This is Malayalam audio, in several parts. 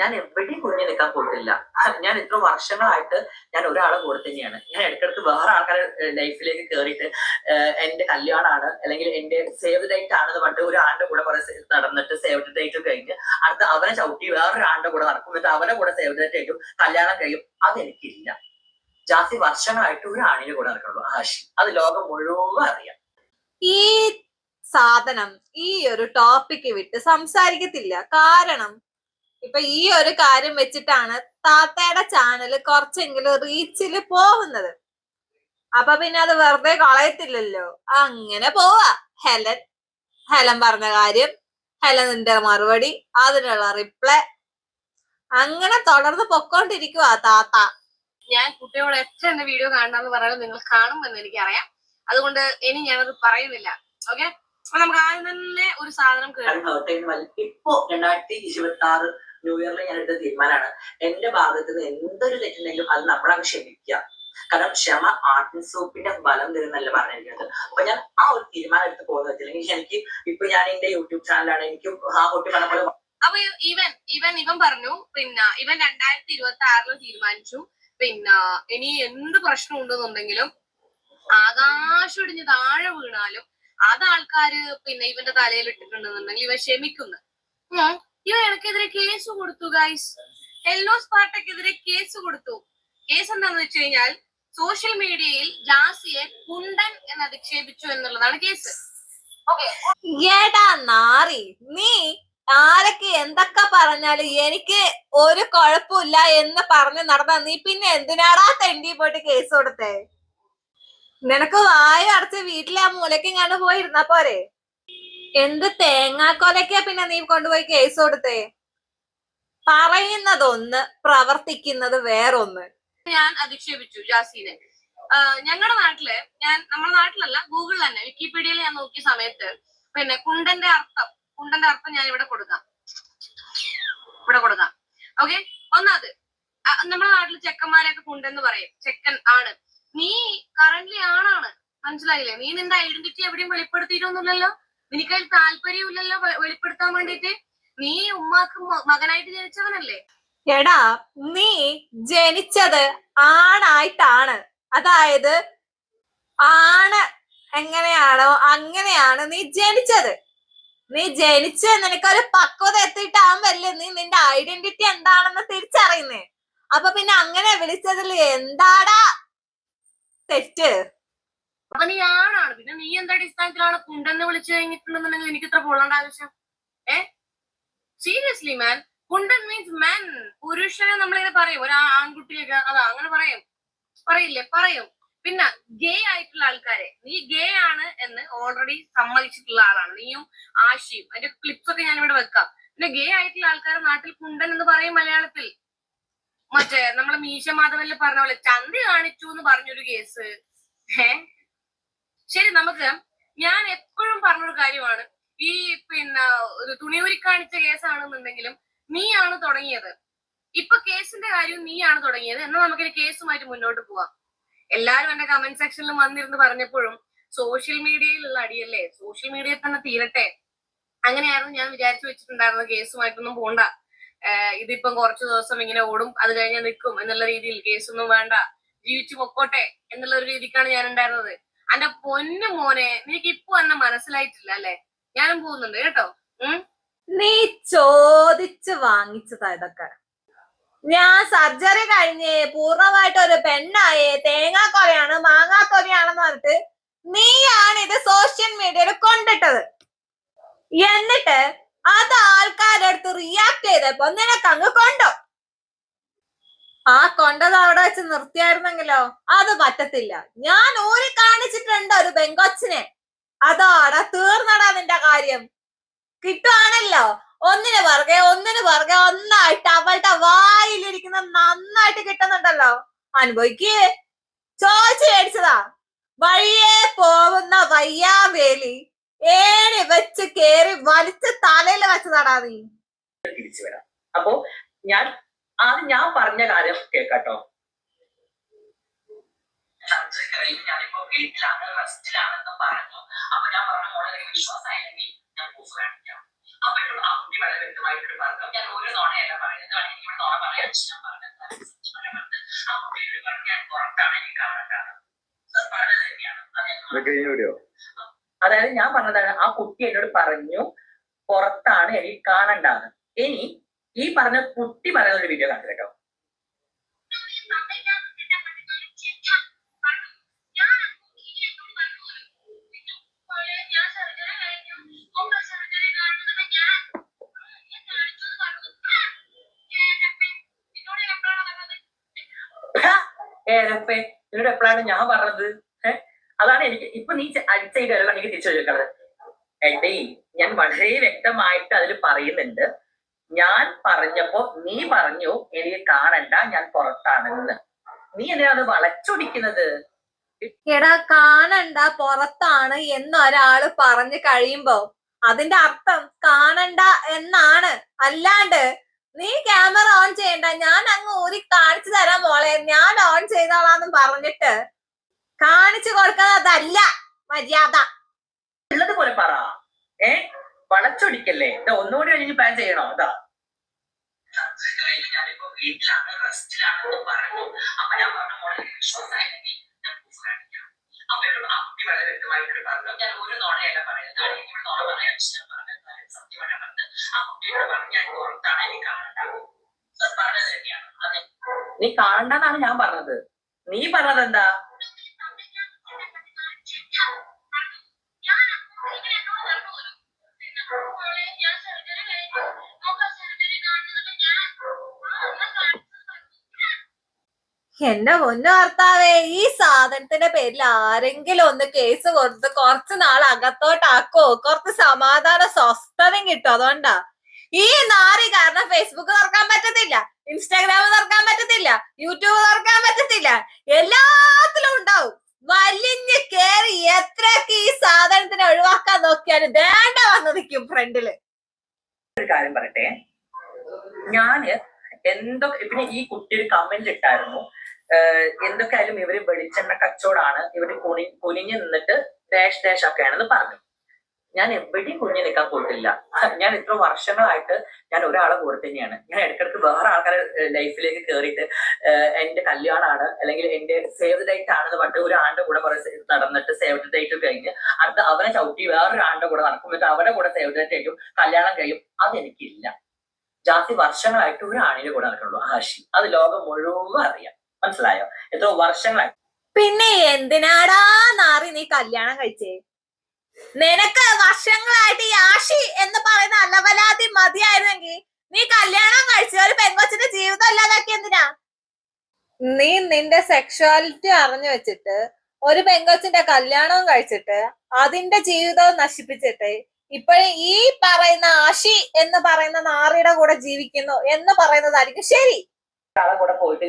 ഞാൻ എവിടെയും കുഞ്ഞു നിൽക്കാൻ പോയിട്ടില്ല. ഞാൻ ഇത്ര വർഷങ്ങളായിട്ട് ഞാൻ ഒരാളെ കൂടെ തന്നെയാണ്. ഞാൻ ഇടയ്ക്കിടയ്ക്ക് വേറെ ആൾക്കാരുടെ ലൈഫിലേക്ക് കയറിയിട്ട് എന്റെ കല്യാണമാണ് അല്ലെങ്കിൽ എന്റെ സേവ് ഡേറ്റ് ആണെന്ന് പറഞ്ഞിട്ട് ആളുടെ കൂടെ കുറെ നടന്നിട്ട് സേവ് ഡേറ്റ് കഴിഞ്ഞ് അടുത്ത അവനെ ചവിട്ടി വേറൊരാളുടെ കൂടെ നടക്കും. എന്നിട്ട് അവനെ കൂടെ സേവ് ഡേറ്റ് കഴിയും കല്യാണം കഴിയും. അതെനിക്കില്ല. ജാസ്തി വർഷങ്ങളായിട്ട് ഒരു ആണിനെ കൂടെ നടക്കുള്ളൂ ആശി അത് ലോകം മുഴുവൻ അറിയാം. ഈ സാധനം ഈ ഒരു ടോപ്പിക്ക് വിട്ട് സംസാരിക്കത്തില്ല. കാരണം ഇപ്പൊ ഈ ഒരു കാര്യം വെച്ചിട്ടാണ് താത്തയുടെ ചാനൽ കുറച്ചെങ്കിലും റീച്ചിൽ പോകുന്നത്. അപ്പൊ പിന്നെ അത് വെറുതെ കളയത്തില്ലല്ലോ. അങ്ങനെ പോവാ. ഹെലൻ ഹെലൻ പറഞ്ഞ കാര്യം ഹെലനിന്റെ മറുപടി അതിനുള്ള റിപ്ലൈ അങ്ങനെ തുടർന്ന് പൊക്കോണ്ടിരിക്കുവാ താത്ത. ഞാൻ കുട്ടിയോട് എത്ര എന്റെ വീഡിയോ കാണണമെന്ന് പറഞ്ഞാൽ നിങ്ങൾ കാണുമെന്ന് എനിക്കറിയാം. അതുകൊണ്ട് ഇനി ഞാനത് പറയുന്നില്ല. ഓക്കെ അപ്പൊ നമുക്ക് ആദ്യം തന്നെ ഒരു സാധനം ഇപ്പോ രണ്ടായിരത്തി ഇരുപത്തി ആറ് ന്യൂ ഇയറിൽ ഞാൻ എടുത്ത തീരുമാനമാണ് എന്റെ ഭാഗത്ത് നിന്ന് എന്തൊരു തെറ്റുണ്ടെങ്കിലും അത് നമ്മളങ്ങ് ക്ഷമിക്കുക. കാരണം ക്ഷമ ആട്ടിൻ സൂപ്പിന്റെ ബലം തരുന്നല്ല പറഞ്ഞിരിക്കുന്നത്. അപ്പൊ ഞാൻ ആ ഒരു തീരുമാനം എടുത്ത് പോകുന്ന വെച്ചില്ലെങ്കിൽ എനിക്ക് ഇപ്പൊ ഞാൻ എന്റെ യൂട്യൂബ് ചാനലാണ് എനിക്ക് ആ കുട്ടി പറഞ്ഞ പോലെ അപ്പൊ ഇവൻ ഇവൻ ഇവൻ പറഞ്ഞു പിന്നെ ഇവൻ രണ്ടായിരത്തി ഇരുപത്തി ആറിൽ തീരുമാനിച്ചു. പിന്നെ ഇനി എന്ത് പ്രശ്നം ഉണ്ടെന്നുണ്ടെങ്കിലും ആകാശം ഇടിഞ്ഞ് താഴെ വീണാലും അത് ആൾക്കാര് പിന്നെ ഇവന്റെ തലയിൽ ഇട്ടിട്ടുണ്ടെന്നുണ്ടെങ്കിൽ ഇവൻ ക്ഷമിക്കുന്നു. എനിക്കെതിരെ കേസ് കൊടുത്തു ഗൈസ് എല്ലോസ് പാർട്ടിക്കെതിരെ കേസ് കൊടുത്തു. കേസ് എന്താണെന്ന് വെച്ച് കഴിഞ്ഞാൽ സോഷ്യൽ മീഡിയയിൽ ജാസിയെ കുണ്ടൻ എന്ന് അധിക്ഷേപിച്ചു എന്നുള്ളതാണ് കേസ്. ഏടാ നാറി നീ ആരൊക്കെ എന്തൊക്കെ പറഞ്ഞാലും എനിക്ക് ഒരു കുഴപ്പമില്ല എന്ന് പറഞ്ഞ് നടന്ന നീ പിന്നെ എന്തിനാടാ തെണ്ടി പോയിട്ട് കേസ് കൊടുത്തേ? നിനക്ക് വായ അടച്ച് വീട്ടിലെ ആ മൂലക്കും കണ്ടു പോയി ഇരുന്നാ പോരെ? എന്ത് തേങ്ങാക്കൊലക്കാ പിന്നെ നീ കൊണ്ടുപോയി കേസ് കൊടുത്തേ? പറയുന്നതൊന്ന് പ്രവർത്തിക്കുന്നത് വേറൊന്ന്. ഞാൻ അധിക്ഷേപിച്ചു ജാസീനെ. ഞങ്ങളുടെ നാട്ടിൽ ഞാൻ നമ്മുടെ നാട്ടിലല്ല ഗൂഗിളിൽ തന്നെ വിക്കിപീഡിയയിൽ ഞാൻ നോക്കിയ സമയത്ത് പിന്നെ കുണ്ടന്റെ അർത്ഥം കുണ്ടന്റെ അർത്ഥം ഞാൻ ഇവിടെ കൊടുക്കാം. ഇവിടെ കൊടുക്കാം. ഓക്കെ ഒന്നാത് നമ്മുടെ നാട്ടിൽ ചെക്കന്മാരെയൊക്കെ കുണ്ടെന്ന് പറയും. ചെക്കൻ ആണ്. നീ കറന്റ് ആണാണ്. മനസ്സിലായില്ലേ? നീ നിന്റെ ഐഡന്റിറ്റി എവിടെയും വെളിപ്പെടുത്തിയിട്ടൊന്നുമില്ലല്ലോ. നിനക്കതിൽ താല്പര്യമില്ലല്ലോ വെ- വെളിപ്പെടുത്താൻ വേണ്ടിട്ട്? നീ ഉമ്മാക്ക് മകനായിട്ട് ജനിച്ചവനല്ലേ? എടാ നീ ജനിച്ചത് ആണായിട്ടാണ്. അതായത് ആണ് എങ്ങനെയാണോ അങ്ങനെയാണ് നീ ജനിച്ചത്. നീ ജനിച്ച് നിനക്കൊരു പക്വത എത്തിയിട്ടാവുമ്പല്ലേ നീ നിന്റെ ഐഡന്റിറ്റി എന്താണെന്ന് തിരിച്ചറിയുന്നേ. അപ്പൊ പിന്നെ അങ്ങനെ വിളിച്ചതിൽ എന്താടാ തെറ്റ്? അപ്പൊ നീ ആണാണ്. പിന്നെ നീ എന്താ അടിസ്ഥാനത്തിലാണ് കുണ്ടെന്ന് വിളിച്ചു കഴിഞ്ഞിട്ടുണ്ടെന്നുണ്ടെങ്കിൽ എനിക്ക് ഇത്ര പൊള്ളേണ്ട ആവശ്യം? ഏ? സീരിയസ്ലി മാൻ കുണ്ടൻ മീൻസ് മാൻ പുരുഷനെ നമ്മളിങ്ങനെ പറയും. ഒരു ആൺകുട്ടിയൊക്കെ അതാ അങ്ങനെ പറയും. പറയില്ലേ? പറയും. പിന്നെ ഗേ ആയിട്ടുള്ള ആൾക്കാരെ. നീ ഗേ ആണ് എന്ന് ഓൾറെഡി സമ്മതിച്ചിട്ടുള്ള ആളാണ്. നീയും ആശയും. അതിന്റെ ക്ലിപ്സ് ഒക്കെ ഞാൻ ഇവിടെ വെക്കാം. പിന്നെ ഗേ ആയിട്ടുള്ള ആൾക്കാരെ നാട്ടിൽ കുണ്ടൻ എന്ന് പറയും മലയാളത്തിൽ. മറ്റേ നമ്മളെ മീശ മാധവനിൽ പറഞ്ഞ പോലെ ചന്തി കാണിച്ചു എന്ന് പറഞ്ഞൊരു കേസ് ഏ? ശരി നമുക്ക് ഞാൻ എപ്പോഴും പറഞ്ഞൊരു കാര്യമാണ്. ഈ പിന്നെ ഒരു തുണിയൂരി കാണിച്ച കേസാണെന്നുണ്ടെങ്കിലും നീയാണ് തുടങ്ങിയത്. ഇപ്പൊ കേസിന്റെ കാര്യം നീയാണ് തുടങ്ങിയത്. എന്നാൽ നമുക്കൊരു കേസുമായിട്ട് മുന്നോട്ട് പോവാം. എല്ലാരും എന്റെ കമന്റ് സെക്ഷനിൽ വന്നിരുന്ന് പറഞ്ഞപ്പോഴും സോഷ്യൽ മീഡിയയിലുള്ള അടിയല്ലേ? സോഷ്യൽ മീഡിയയിൽ തന്നെ തീരട്ടെ. അങ്ങനെയായിരുന്നു ഞാൻ വിചാരിച്ചു വെച്ചിട്ടുണ്ടായിരുന്നത്. കേസുമായിട്ടൊന്നും പോണ്ട. ഇതിപ്പം കുറച്ചു ദിവസം ഇങ്ങനെ ഓടും അത് കഴിഞ്ഞാൽ നിൽക്കും എന്നുള്ള രീതിയിൽ കേസൊന്നും വേണ്ട. ജീവിച്ചു പൊക്കോട്ടെ എന്നുള്ള ഒരു രീതിക്കാണ് ഞാൻ ഉണ്ടായിരുന്നത്. എന്റെ പൊന്നു മോനെ നിനക്ക് ഇപ്പൊ എന്നെ മനസ്സിലായിട്ടില്ല അല്ലെ? ഞാനും പോകുന്നുണ്ട് കേട്ടോ? നീ ചോദിച്ച് വാങ്ങിച്ചതാ ഇതൊക്കെ. ഞാൻ സർജറി കഴിഞ്ഞ് പൂർണമായിട്ട് ഒരു പെണ്ണായേ. തേങ്ങാക്കൊലയാണ് മാങ്ങാക്കൊലയാണെന്ന് പറഞ്ഞിട്ട് നീയാണ് ഇത് സോഷ്യൽ മീഡിയയിൽ കൊണ്ടിട്ടത്. എന്നിട്ട് അത് ആൾക്കാരുടെ അടുത്ത് റിയാക്ട് ചെയ്തപ്പോ നിനക്ക് അങ്ങ് കൊണ്ടോ? ആ കൊണ്ടത് അവിടെ വെച്ച് നിർത്തിയായിരുന്നെങ്കിലോ? അത് പറ്റത്തില്ല. ഞാൻ ഊരി കാണിച്ചിട്ടുണ്ട് ഒരു ബെങ്കൊച്ചിനെ അതോടെ തീർന്നടാ നിന്റെ കാര്യം. കിട്ടുവാണല്ലോ. ഒന്നിന് പുറകെ ഒന്നിന് പുറകെ ഒന്നായിട്ട് അവളുടെ വായിലിരിക്കുന്ന നന്നായിട്ട് കിട്ടുന്നുണ്ടല്ലോ. അനുഭവിക്കേ. ചോദിച്ചു മേടിച്ചതാ. വഴിയെ പോകുന്ന വയ്യാവേലി ഏണി വെച്ച് കേറി വലിച്ച് തലയിൽ വെച്ചതാടാ നീ. തിരിച്ചു വരാം. അപ്പോ ഞാൻ ആദ്യം ഞാൻ പറഞ്ഞ കാര്യം കേൾക്കാട്ടോ. കഴിഞ്ഞ് ഞാനിപ്പോ വീട്ടിലാണ് റെസ്റ്റിലാണെന്ന് പറഞ്ഞു. അപ്പൊ ഞാൻ പറഞ്ഞ മോളെ എനിക്ക് വിശ്വാസമായില്ലെങ്കിൽ ഞാൻ പ്രൂഫ് കാണിക്കാം. അപ്പൊ എന്നോട് ആ കുട്ടി വളരെ വ്യക്തമായിട്ട് പറഞ്ഞു. ഞാൻ ഒരു നോണയല്ല പറയുന്നത് വേണമെങ്കിൽ എനിക്ക് ഇവിടെ നോണ ഞാൻ പറഞ്ഞത് ആ പറഞ്ഞു ഞാൻ പുറത്താണ് എനിക്ക് തന്നെയാണ്. അതായത് ഞാൻ പറഞ്ഞതാണ് ആ കുട്ടി എന്നോട് പറഞ്ഞു പുറത്താണ് എനിക്ക് കാണണ്ടാന്ന്. ഇനി ഈ പറഞ്ഞ കുട്ടി പറയുന്ന ഒരു വീഡിയോ കണ്ടു കേട്ടോ ഏരപ്പേ എന്നോട് എപ്പോഴാണ് ഞാൻ പറഞ്ഞത്? ഏഹ് അതാണ് എനിക്ക് ഇപ്പൊ നീ അടിച്ചു ഈ എനിക്ക് തിരിച്ചു ചോദിക്കണത് എടേ ഞാൻ വളരെ വ്യക്തമായിട്ട് അതിൽ പറയുന്നുണ്ട്. ഞാൻ പറഞ്ഞപ്പോ നീ പറഞ്ഞു എനിക്ക് കാണണ്ട ഞാൻ പുറത്താണെന്ന്. നീ എന്നെ അത് വളച്ചൊടിക്കുന്നത്? എടാ കാണണ്ട പുറത്താണ് എന്ന് ഒരാൾ പറഞ്ഞു കഴിയുമ്പോ അതിന്റെ അർത്ഥം കാണണ്ട എന്നാണ്. അല്ലാണ്ട് നീ ക്യാമറ ഓൺ ചെയ്യണ്ട ഞാൻ അങ്ങ് ഊരി കാണിച്ചു തരാം മോളെ ഞാൻ ഓൺ ചെയ്തോളാന്ന് പറഞ്ഞിട്ട് കാണിച്ചു കൊടുക്കുന്നത് അതല്ല മര്യാദ. ഉള്ളത് പോലെ പറ. ഏ? വളച്ചൊടിക്കല്ലേ? ഇതാ ഒന്നുകൂടി കഴിഞ്ഞ് പ്ലാൻ ചെയ്യണോ? അതാ പറഞ്ഞു ഞാൻ ഞാൻ ഒരു പറയുന്നത് പറഞ്ഞത് പറഞ്ഞു ഞാൻ നീ കാണണ്ടെന്നാണ് ഞാൻ പറഞ്ഞത്. നീ പറഞ്ഞത് എന്താ എന്റെ പൊന്നു ഭർത്താവേ ഈ സാധനത്തിന്റെ പേരിൽ ആരെങ്കിലും ഒന്ന് കേസ് കൊടുത്ത് കുറച്ച് നാൾ അകത്തോട്ടാക്കോ. കുറച്ച് സമാധാന സ്വസ്ഥതയും കിട്ടും അതുകൊണ്ടാ. ഈ നാറി കാരണം ഫേസ്ബുക്ക് തുറക്കാൻ പറ്റത്തില്ല ഇൻസ്റ്റാഗ്രാം തുറക്കാൻ പറ്റത്തില്ല യൂട്യൂബ് തുറക്കാൻ പറ്റത്തില്ല. എല്ലാത്തിലും ഉണ്ടാവും. വലിഞ്ഞ് കേറി എത്രയൊക്കെ ഈ സാധനത്തിനെ ഒഴിവാക്കാൻ നോക്കിയാലും വേണ്ട വന്ന് നിൽക്കും ഫ്രണ്ടിൽ. ഒരു കാര്യം പറയട്ടെ. ഞാൻ എന്തൊക്കെ പിന്നെ ഈ കുട്ടി ഒരു കമന്റ് ഇട്ടായിരുന്നു. ഏഹ് എന്തൊക്കെ ആയാലും ഇവർ വെളിച്ചെണ്ണ കച്ചവടാണ്. ഇവർ കുനി കുനിഞ്ഞു നിന്നിട്ട് ഡാഷ് ഡാഷ് ഒക്കെയാണെന്ന് പറഞ്ഞു. ഞാൻ എവിടെയും കുഞ്ഞു നിൽക്കാൻ പോയിട്ടില്ല. ഞാൻ ഇത്ര വർഷങ്ങളായിട്ട് ഞാൻ ഒരാളെ കൂടെ തന്നെയാണ്. ഞാൻ ഇടയ്ക്കിടയ്ക്ക് വേറെ ആൾക്കാരെ ലൈഫിലേക്ക് കയറിയിട്ട് എന്റെ കല്യാണമാണ് അല്ലെങ്കിൽ എന്റെ സേവ് ഡേറ്റ് ആണെന്ന് പറഞ്ഞിട്ട് ഒരു ആണ്ട് കൂടെ കുറെ നടന്നിട്ട് സേവ് ഡേറ്റ് കഴിഞ്ഞ് അടുത്ത അവനെ ചവിട്ടി വേറൊരു ആണ്ട് കൂടെ നടക്കും. എന്നിട്ട് അവരുടെ കൂടെ സേവ് ഡേറ്റ് കഴിയും കല്യാണം കഴിയും. അതെനിക്കില്ല. ജാസ്തി വർഷങ്ങളായിട്ട് ഒരു ആണിന്റെ കൂടെ നടക്കുള്ളൂ ആശി അത് ലോകം മുഴുവൻ അറിയാം. മനസ്സിലായോ? എത്രയോ വർഷങ്ങളായി. പിന്നെ എന്തിനാടാ നാറി നീ കല്യാണം കഴിച്ചേ? നിനക്ക് വർഷങ്ങളായിട്ട് ഈ ആഷി എന്ന് പറയുന്ന അലവലാതി മതിയായിരുന്നെങ്കിൽ നീ കല്യാണം കഴിച്ച ഒരു പെങ്കൊച്ചിന്റെ ജീവിതം ഇല്ലാതാക്കി എന്തിനാ? നീ നിന്റെ സെക്ഷുവാലിറ്റി അറിഞ്ഞു വെച്ചിട്ട് ഒരു പെങ്കൊച്ചിന്റെ കല്യാണവും കഴിച്ചിട്ട് അതിന്റെ ജീവിതവും നശിപ്പിച്ചിട്ട് ഇപ്പോഴും ഈ പറയുന്ന ആഷി എന്ന് പറയുന്ന നാറിയുടെ കൂടെ ജീവിക്കുന്നു എന്ന് പറയുന്നതായിരിക്കും ശരി. ആളെ കൂടെ പോയിട്ട്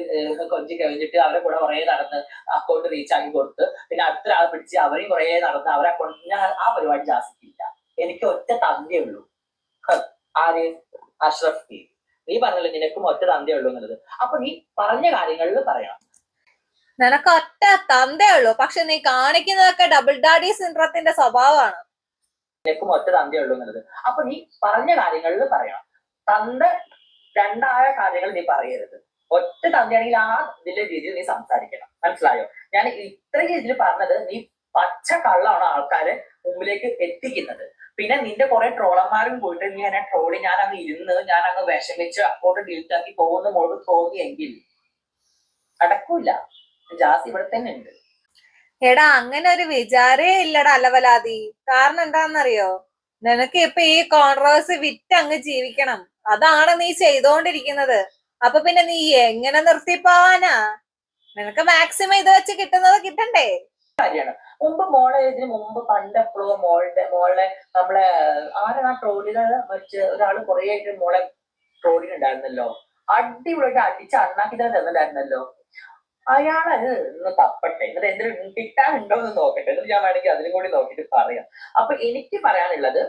കൊഞ്ചി കഴിഞ്ഞിട്ട് അവരെ കൂടെ കുറെ നടന്ന് അക്കൗണ്ട് റീച്ച് ആക്കി കൊടുത്ത് പിന്നെ അടുത്ത ആളെ പിടിച്ച് അവരെയും കുറെ നടന്ന് അവരെ കൊണ്ട് ഞാൻ ആ പരിപാടി ജാസിക്കില്ല. എനിക്ക് ഒറ്റ തന്തേ ഉള്ളൂ. ആര്? അഷ്റഫ്. നീ പറഞ്ഞല്ലോ നിനക്കും ഒറ്റ തന്തേ ഉള്ളൂ എന്നുള്ളത്. അപ്പൊ നീ പറഞ്ഞ കാര്യങ്ങളിൽ പറയണം. നിനക്ക് ഒറ്റ തന്തേ ഉള്ളൂ. പക്ഷെ നീ കാണിക്കുന്നതൊക്കെ ഡബിൾ ഡാഡി സിൻഡ്രത്തിന്റെ സ്വഭാവമാണ്. നിനക്കും ഒറ്റ തന്തേ ഉള്ളൂ എന്നുള്ളത്. അപ്പൊ നീ പറഞ്ഞ കാര്യങ്ങളിൽ പറയണം. തന്ത രണ്ടായ കാര്യങ്ങൾ നീ പറയരുത്. ഒറ്റ തന്നെയാണെങ്കിൽ ആ ഇതിന്റെ രീതിയിൽ നീ സംസാരിക്കണം. മനസ്സിലായോ? ഞാൻ ഇത്രയും ഇതിൽ പറഞ്ഞത് നീ പച്ച കള്ളാണ് ആൾക്കാരെ മുമ്പിലേക്ക് എത്തിക്കുന്നത്. പിന്നെ നിന്റെ കുറെ ട്രോളന്മാരും പോയിട്ട് നീ എന്നെ ട്രോളി ഞാൻ അങ്ങ് ഇരുന്ന് ഞാൻ അങ്ങ് വിഷമിച്ച് അക്കൗണ്ട് ഡിലീറ്റ് ആക്കി പോകുന്ന മോൾക്ക് തോന്നിയെങ്കിൽ അടക്കൂല. ജാസ് ഇവിടെ തന്നെ ഉണ്ട്. എടാ അങ്ങനെ ഒരു വിചാരേ ഇല്ലടാ അലവലാതി. കാരണം എന്താണെന്നറിയോ? നിനക്ക് ഇപ്പൊ ഈ കോൺട്രവേഴ്സി വിറ്റ് അങ്ങ് ജീവിക്കണം. അതാണ് നീ ചെയ്തോണ്ടിരിക്കുന്നത്. അപ്പൊ പിന്നെ നീ എങ്ങനെ നിർത്തി പോവാനാ? നിനക്ക് മാക്സിമം ഇത് വെച്ച് കിട്ടുന്നത് കിട്ടണ്ടേ? മുമ്പ് മോളെ ഇതിന് മുമ്പ് പണ്ട് എപ്പോഴും മോളുടെ മോളെ നമ്മളെ ആരാണ് ആ ട്രോളിനെ വെച്ച് ഒരാൾ കുറെ ആയിട്ട് മോളെ ട്രോളിനുണ്ടായിരുന്നല്ലോ അടിപൊളിയായിട്ട് അടിച്ച് അണ്ണാക്കി തന്നെ തന്നിട്ടുണ്ടായിരുന്നല്ലോ. അയാളത് ഒന്ന് തപ്പട്ടെ. എന്നിട്ട് എന്തിനും കിട്ടാനുണ്ടോ എന്ന് നോക്കട്ടെ. എന്നിട്ട് ഞാൻ വേണമെങ്കിൽ അതിനും കൂടി നോക്കിയിട്ട് പറയാം. അപ്പൊ എനിക്ക് പറയാനുള്ളത്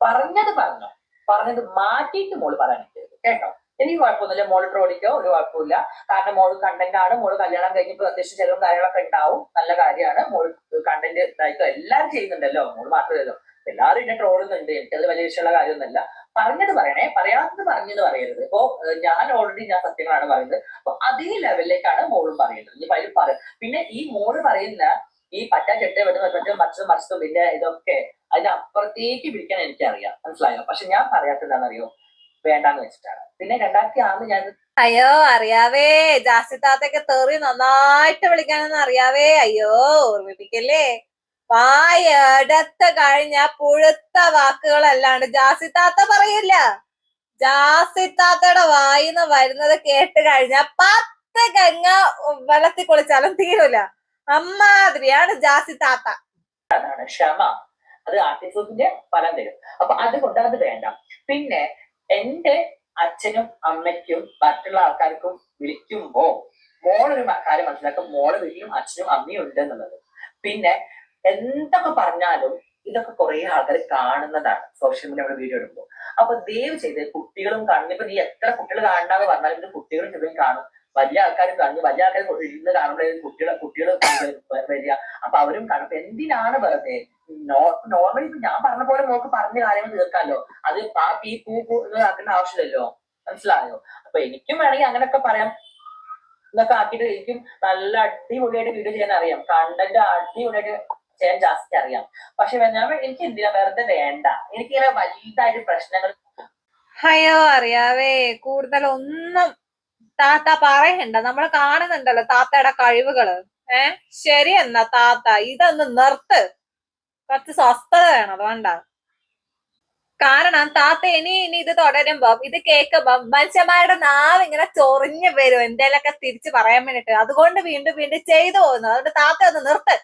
പറഞ്ഞത് പറഞ്ഞോ. പറഞ്ഞത് മാറ്റിയിട്ട് മോൾ പറയാനിട്ട് കേട്ടോ? എനിക്ക് കുഴപ്പമൊന്നുമില്ല. മോൾ ട്രോളിക്കോ ഒരു കുഴപ്പമില്ല. കാരണം മോൾ കണ്ടന്റ് ആണ്. മോൾ കല്യാണം കഴിഞ്ഞപ്പോൾ അത്യാവശ്യം ചിലവും കാര്യങ്ങളൊക്കെ ഉണ്ടാവും. നല്ല കാര്യമാണ്. മോൾ കണ്ടന്റ് ഇതായിട്ട്? എല്ലാവരും ചെയ്യുന്നുണ്ടല്ലോ. മോൾ മാത്രമല്ലോ എല്ലാവരും എന്നെ ട്രോളുന്നുണ്ട് എനിക്കത് വലിയ വിഷയമുള്ള കാര്യമൊന്നുമല്ല. പറഞ്ഞത് പറയണേ. പറയാത്തത് പറഞ്ഞത് പറയരുത്. ഇപ്പോ ഞാൻ ഓൾറെഡി ഞാൻ സത്യങ്ങളാണ് പറയുന്നത്. അപ്പൊ അതേ ലെവലിലേക്കാണ് മോളും പറയുന്നത്. ഇനി അതിൽ പറ പിന്നെ ഈ മോൾ പറയുന്ന ഈ പറ്റാ ചെട്ട വിടുന്ന മറ്റു മറിച്ചും മറിച്ചതും പിന്നെ ഇതൊക്കെ അതിന്റെ അപ്പുറത്തേക്ക് വിളിക്കാൻ എനിക്കറിയാം. മനസ്സിലായോ? പക്ഷെ ഞാൻ പറയാത്തതാണെന്നറിയോ വേണ്ടാന്ന് വെച്ചിട്ടാണ്. പിന്നെ രണ്ടായിരത്തി ആറിൽ ഞാൻ അയ്യോ അറിയാവേ ജാസിത്താത്തൊക്കെ തെറി നന്നായിട്ട് വിളിക്കാനെന്ന് അറിയാവേ. അയ്യോ ഓർമ്മിപ്പിക്കല്ലേ? വായടത്ത് കഴിഞ്ഞ പുഴുത്ത വാക്കുകളല്ലാണ്ട് ജാസിത്താത്ത പറയില്ല. ജാസിത്താത്തയുടെ വായിന്ന് വരുന്നത് കേട്ട് കഴിഞ്ഞ പത്ത് ഗംഗ വെള്ളത്തിൽ കുളിച്ചാലും തീരൂല. അമ്മാതിരിയാണ് ജാസിത്താത്ത അതാണ് ക്ഷമ. അത് ആർട്ടിസത്തിന്റെ ഫലം തരും. അപ്പൊ അതുകൊണ്ട് അത് വേണ്ട. പിന്നെ എന്റെ അച്ഛനും അമ്മയ്ക്കും മറ്റുള്ള ആൾക്കാർക്കും വിളിക്കുമ്പോ മോളൊരു കാര്യം മനസ്സിലാക്കും. മോൾ വീട്ടിലും അച്ഛനും അമ്മയും ഉണ്ട് എന്നുള്ളത്. പിന്നെ എന്തൊക്കെ പറഞ്ഞാലും ഇതൊക്കെ കുറെ ആൾക്കാർ കാണുന്നതാണ് സോഷ്യൽ മീഡിയ വീഡിയോ ഇടുമ്പോൾ അപ്പൊ ദയവ് ചെയ്ത് കുട്ടികളും കാണുന്നു ഇപ്പൊ നീ എത്ര കുട്ടികൾ കാണണ്ടാന്ന് പറഞ്ഞാലും ഇത് കുട്ടികളും ചെറിയ കാണും. വലിയ ആൾക്കാരും കാണുന്നു വലിയ ആൾക്കാർ ഇരുന്ന് കാണുമ്പോഴേ കുട്ടികളെ കുട്ടികൾ വരിക. അപ്പൊ അവരും കാണും. എന്തിനാണ് വെറുതെ നോർമലി ഇപ്പൊ ഞാൻ പറഞ്ഞ പോലെ നമുക്ക് പറഞ്ഞ കാര്യങ്ങൾ തീർക്കാമല്ലോ. അത് ആ പീ പൂ എന്ന് ആക്കേണ്ട ആവശ്യമില്ലല്ലോ. മനസ്സിലായോ? അപ്പൊ എനിക്കും വേണമെങ്കിൽ അങ്ങനെയൊക്കെ പറയാം. എന്നൊക്കെ ആക്കിയിട്ട് എനിക്കും നല്ല അടിപൊളിയായിട്ട് വീഡിയോ ചെയ്യാൻ അറിയാം. കണ്ടന്റ് അടിപൊളിയായിട്ട് ചെയ്യാൻ ജാസ്തി അറിയാം. പക്ഷെ എനിക്ക് എന്തിനാ? വെറുതെ വേണ്ട. എനിക്ക് ഇങ്ങനെ വലുതായിട്ട് പ്രശ്നങ്ങൾ അയ്യോ അറിയാവേ. കൂടുതൽ ഒന്നും താത്ത പറയണ്ട. നമ്മൾ കാണുന്നുണ്ടല്ലോ താത്തയുടെ കഴിവുകൾ. ഏ? ശരി എന്നാ താത്ത ഇതൊന്ന് നിർത്ത്. കുറച്ച് സ്വസ്ഥത വേണം അതുകൊണ്ടാ. കാരണം താത്ത ഇനി ഇനി ഇത് തുടരുമ്പോ ഇത് കേൾക്കുമ്പോ മനുഷ്യന്മാരുടെ നാവ് ഇങ്ങനെ ചൊറിഞ്ഞു വരും എന്തേലൊക്കെ തിരിച്ചു പറയാൻ വേണ്ടിട്ട്. അതുകൊണ്ട് വീണ്ടും വീണ്ടും ചെയ്തു പോകുന്നു. അതുകൊണ്ട് താത്ത ഒന്ന് നിർത്ത്.